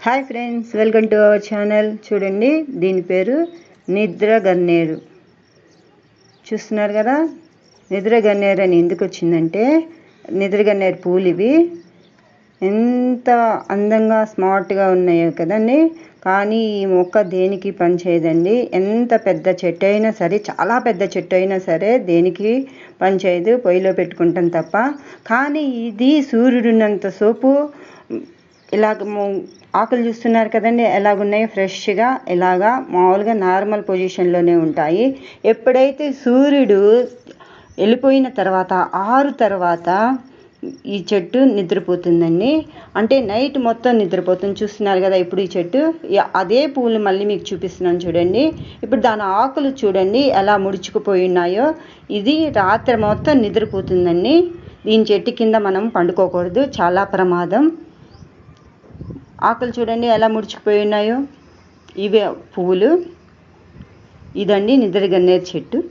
Hi friends welcome to our channel చూడండి దీని పేరు నిద్ర గన్నేరు. చూస్తున్నారు కదా? నిద్ర గన్నేరు అని ఎందుకు వచ్చిందంటే నిద్ర గన్నేరు పూలు ఇవి ఎంత అందంగా స్మార్ట్గా ఉన్నాయో కదండి. కానీ ఈ మొక్క దేనికి పనిచేయదండి ఎంత పెద్ద చెట్టు అయినా సరే చాలా పెద్ద చెట్టు అయినా సరే దేనికి పనిచేయదు పొయ్యిలో పెట్టుకుంటాం తప్ప. కానీ ఇది సూర్యుడున్నంత సోపు ఇలాగ ఆకులు చూస్తున్నారు కదండి ఎలాగున్నాయో ఫ్రెష్గా ఇలాగా మామూలుగా నార్మల్ పొజిషన్లోనే ఉంటాయి. ఎప్పుడైతే సూర్యుడు వెళ్ళిపోయిన తర్వాత ఆరు తర్వాత ఈ చెట్టు నిద్రపోతుందండి. అంటే నైట్ మొత్తం నిద్రపోతుంది. చూస్తున్నారు కదా ఇప్పుడు ఈ చెట్టు అదే పూలు మళ్ళీ మీకు చూపిస్తున్నాను చూడండి. ఇప్పుడు దాని ఆకులు చూడండి ఎలా ముడుచుకుపోయి ఉన్నాయో. ఇది రాత్రి మొత్తం నిద్రపోతుందండి. దీని చెట్టు కింద మనం పండుకోకూడదు చాలా ప్రమాదం. ఆకులు చూడండి ఎలా ముడుచుకుపోయి ఉన్నాయో. ఇవే పువ్వులు. ఇదండి నిద్ర గన్నేరు చెట్టు.